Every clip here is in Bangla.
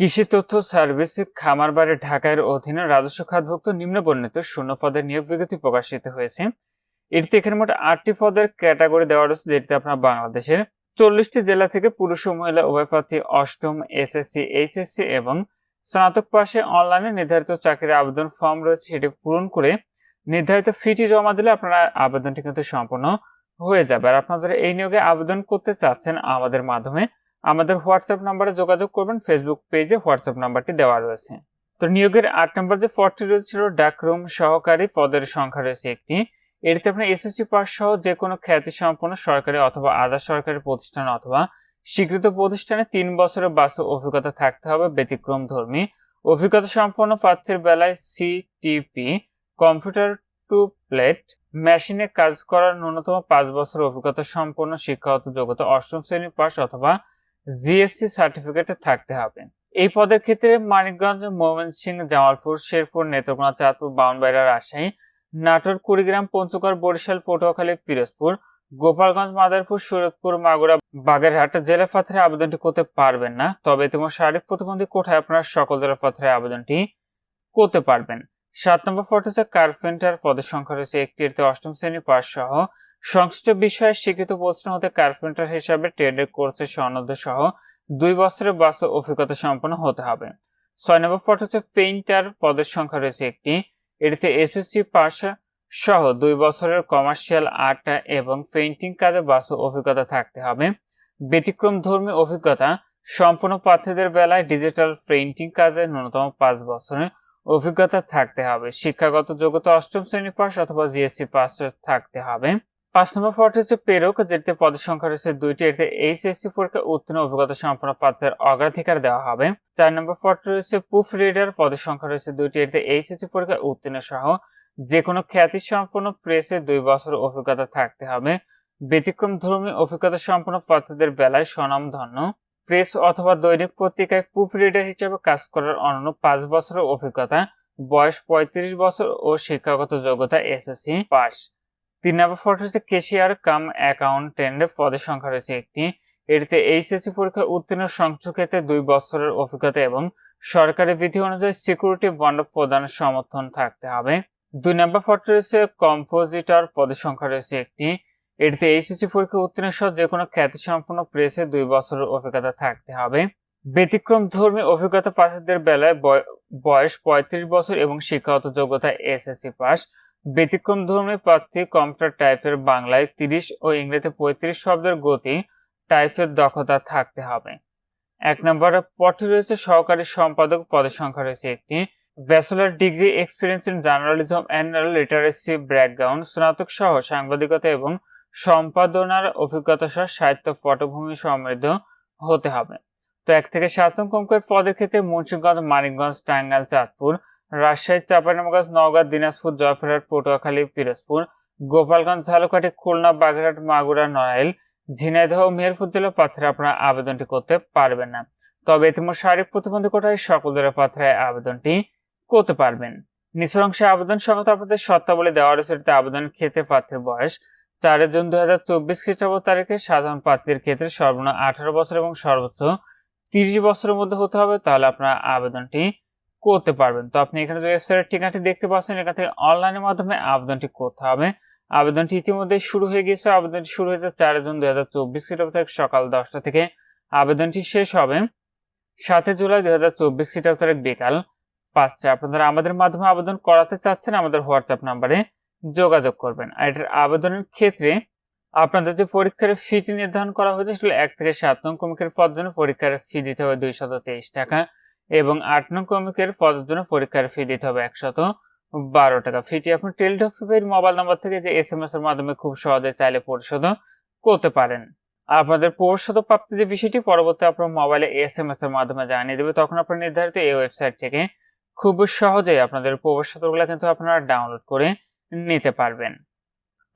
কৃষি তথ্য সার্ভিস খামার বাড়ি ঢাকার অধীনে রাজস্ব খাতভুক্ত নিম্ন বর্ণিত শূন্য পদের নিয়োগ বিজ্ঞপ্তি প্রকাশিত হয়েছে। এটিতে এখানে মোট আটটি পদের ক্যাটাগরি দেওয়া রয়েছে, যেটিতে আপনার বাংলাদেশের চল্লিশটি জেলা থেকে পুরুষ ও মহিলা উভয় প্রার্থী অষ্টম, এসএসসি, এইচএসসি এবং স্নাতক পাশে অনলাইনে নির্ধারিত চাকরির আবেদন ফর্ম রয়েছে, সেটি পূরণ করে নির্ধারিত ফিটি জমা দিলে আপনারা আবেদনটি কিন্তু সম্পন্ন হয়ে যাবে। আর আপনারা যারা এই নিয়োগে আবেদন করতে চাচ্ছেন আমাদের মাধ্যমে আমাদের হোয়াটসঅ্যাপ নাম্বারে যোগাযোগ করবেন, ফেসবুক পেজে হোয়াটসঅ্যাপ নাম্বারটি দেওয়া রয়েছে। তো নিয়োগের আট নম্বর যে পদটি রয়েছিল ডাকরুম সহকারী পদের সংখ্যা রয়েছে একটি। এটিতে আপনার এসএসসি পাস সহ যে কোনো খ্যাতি সম্পন্ন সরকারি অথবা আধা সরকারি প্রতিষ্ঠান অথবা স্বীকৃত প্রতিষ্ঠানে তিন বছরের বাস্তব অভিজ্ঞতা থাকতে হবে, ব্যতিক্রম ধর্মী। অভিজ্ঞতা সম্পন্ন প্রার্থীর বেলায় সিটিপি কম্পিউটার টু প্লেট, মেশিনে কাজ করার ন্যূনতম পাঁচ বছর অভিজ্ঞতা সম্পন্ন শিক্ষাগত যোগ্যতা অষ্টম শ্রেণি পাস অথবা জিএসসি সার্টিফিকেটে থাকতে হবে। এই পদের ক্ষেত্রে মানিকগঞ্জ, ময়মনসিংহ, জামালপুর, শেরপুর, নেত্রকোনা, চাঁদপুর, বাউনবাড়িয়া, রাজশাহী, নাটোর, কুড়িগ্রাম, পঞ্চগড়, বরিশাল, পটুয়াখালী, পিরোজপুর, গোপালগঞ্জ, মাদারপুর, সুরতপুর, মাগুরা, বাগেরহাট জেলা পাথরে আবেদনটি করতে পারবেন না। তবে তোমার শারীরিক প্রতিবন্ধী কোঠায় আপনারা সকল জেলা পাথরে আবেদনটি করতে পারবেন। সাত নম্বর ফটো হচ্ছে কার্পেন্টার পদের সংখ্যা রয়েছে একটি অষ্টম শ্রেণি পাস সহ সংশ্লিষ্ট বিষয়ে স্বীকৃত প্রশ্ন হতে কার্পেন্টার হিসাবে ট্রেডের কোর্সের সনদ সহ দুই বছরের বাস্তব অভিজ্ঞতা সম্পন্ন হতে হবে। ছয় নম্বর ফটো হচ্ছে পেইন্টার পদের সংখ্যা রয়েছে একটি। এটিতে এসএসসি পাস সহ দুই বছরের কমার্শিয়াল আর্ট এবং পেইন্টিং কাজে বাস্তব অভিজ্ঞতা থাকতে হবে। ব্যতিক্রম ধর্মী অভিজ্ঞতা, সম্পূর্ণ প্রার্থীদের বেলায় ডিজিটাল পেইন্টিং কাজে ন্যূনতম পাঁচ বছরের অভিজ্ঞতা থাকতে হবে। শিক্ষাগত যোগ্যতা অষ্টম শ্রেণি পাস অথবা জিএসসি পাস থাকতে হবে। পাঁচ নম্বর পদটি হচ্ছে প্রেরক, যেটিতে পদের সংখ্যা রয়েছে দুইটি। এতে এইচএসসি পরীক্ষা উত্তীর্ণ অভিজ্ঞতা সম্পন্ন প্রার্থীর অগ্রাধিকার দেওয়া হবে। চার নম্বর পদটি রয়েছে প্রুফ রিডার, পদের সংখ্যা রয়েছে দুইটি। এতে এইচএসসি পরীক্ষা উত্তীর্ণ সহ যে কোনো খ্যাতি সম্পন্ন প্রেসে দুই বছর অভিজ্ঞতা থাকতে হবে। ব্যতিক্রম ধর্মী অভিজ্ঞতা সম্পন্ন প্রার্থীদের বেলায় স্বনামধন্য প্রেস অথবা দৈনিক পত্রিকায় প্রুফ রিডার হিসেবে কাজ করার অনন্য পাঁচ বছরের অভিজ্ঞতা, বয়স পঁয়ত্রিশ বছর ও শিক্ষাগত যোগ্যতা এসএসসি পাস। তিন নম্বর ফটো হচ্ছে কেশিয়ার কাম অ্যাকাউন্টেন্ট পদের সংখ্যা রয়েছে একটি। এটিতে এইচএসসি পরীক্ষা উত্তীর্ণ সংযোগেতে দুই বছরের অভিজ্ঞতা এবং সরকারি বিধি অনুযায়ী সিকিউরিটি বন্ড প্রদান সমর্থন থাকতে হবে। দুই নম্বর ফটো রয়েছে কম্পোজিটর পদের সংখ্যা রয়েছে একটি। এটিতে এইচএসসি পরীক্ষা উত্তীর্ণ সহ যে কোনো খ্যাতি সম্পন্ন প্রেসে দুই বছরের অভিজ্ঞতা থাকতে হবে। ব্যতিক্রম ধর্মী অভিজ্ঞতা প্রার্থীদের বেলায় বয়স পঁয়ত্রিশ বছর এবং শিক্ষাগত যোগ্যতা এসএসসি পাস ব্যতিক্রম ধর্মী প্রার্থী কম্পিউটার টাইপের বাংলায় তিরিশ ও ইংরেজিতে পঁয়ত্রিশ শব্দের গতি টাইপের দক্ষতা থাকতে হবে। এক নম্বরে পথে রয়েছে সহকারী সম্পাদক পদের সংখ্যা রয়েছে একটি। Bachelor degree experience in journalism and literacy background, স্নাতক সহ সাংবাদিকতা এবং সম্পাদনার অভিজ্ঞতা সহ সাহিত্য পটভূমি সমৃদ্ধ হতে হবে। তো এক থেকে সাত নং অঙ্কের পদের ক্ষেত্রে মুন্সিগঞ্জ, মানিকগঞ্জ, টাঙ্গাইল, চাঁদপুর রাজশাহী, চাঁপাইনবাবগঞ্জ, নওগাঁ, দিনাজপুর, জয়পুরহাট, পটুয়াখালী, পিরোজপুর, গোপালগঞ্জ, ঝালকাঠি, খুলনা, বাগেরহাট, মাগুরা, নড়াইল, ঝিনাইদহ মেহেরপুর জেলা প্রার্থীরা আপনারা আবেদনটি করতে পারবেন না। তবে ইতিমধ্যে শারীরিক প্রতিবন্ধী কোটায় সকল জেলা প্রার্থীরা আবেদনটি করতে পারবেন। নিচের অংশে আবেদন সংক্রান্ত আপনাদের শর্তাবলী দেওয়া রয়েছে। আবেদন ক্ষেত্রে প্রার্থীর বয়স চার জুন দুই হাজার চব্বিশ খ্রিস্টাব্দ তারিখে সাধারণ প্রার্থীর ক্ষেত্রে সর্বনিম্ন আঠারো বছর এবং সর্বোচ্চ তিরিশ বছরের মধ্যে হতে হবে। তাহলে আপনারা আবেদনটি করতে পারবেন। তো আপনি এখানে যে ওয়েবসাইটের ঠিকানাটি দেখতে পাচ্ছেন, এখান থেকে অনলাইনের মাধ্যমে আবেদনটি করতে হবে। আবেদনটি ইতিমধ্যে শুরু হয়ে গিয়েছে। আবেদনটি শুরু হয়েছে চার জুন দুই হাজার চব্বিশ খ্রিস্টাব্দ সকাল দশটা থেকে। আবেদনটি শেষ হবে সাতই জুলাই দুই হাজার চব্বিশ খ্রিস্টাব্দ বিকাল পাঁচটা আপনারা আমাদের মাধ্যমে আবেদন করাতে চাচ্ছেন, আমাদের হোয়াটসঅ্যাপ নাম্বারে যোগাযোগ করবেন। আর এটার আবেদনের ক্ষেত্রে আপনাদের যে পরীক্ষার ফিটি নির্ধারণ করা হয়েছে, সেগুলো এক থেকে সাত নং কমিকের পদের জন্য পরীক্ষার ফি দিতে হবে দুইশত তেইশ টাকা। এবং আট নং কমিকের পদের জন্য পরীক্ষার ফি দিতে হবে একশত বারো টাকা। ফিটি আপনি টেলিটক প্রিপেড মোবাইল নাম্বার থেকে যে এস এম এস এর মাধ্যমে খুব সহজে চাইলে পরিশোধ করতে পারেন। আপনাদের পরিশোধ প্রাপ্তি যে বিষয়টি, পরবর্তী আপনার মোবাইলে এস এম এস এর মাধ্যমে জানিয়ে দেবে, তখন আপনার নির্ধারিত এই ওয়েবসাইট থেকে খুব সহজেই আপনাদের প্রবেশপত্রগুলো কিন্তু আপনারা ডাউনলোড করে নিতে পারবেন।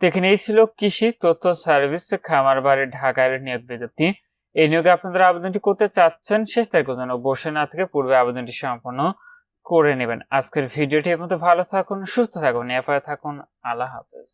তো এখানে এই ছিল কৃষি তথ্য সার্ভিস খামার বাড়ি ঢাকার নিয়োগ বিজ্ঞপ্তি। এই নিয়োগে আপনাদের আবেদনটি করতে চাচ্ছেন শেষ তারিখ যেন বসে না থেকে পূর্বে আবেদনটি সম্পন্ন করে নেবেন। আজকের ভিডিওটি এখন ভালো থাকুন, সুস্থ থাকুন এফআই থাকুন। আল্লাহ হাফেজ।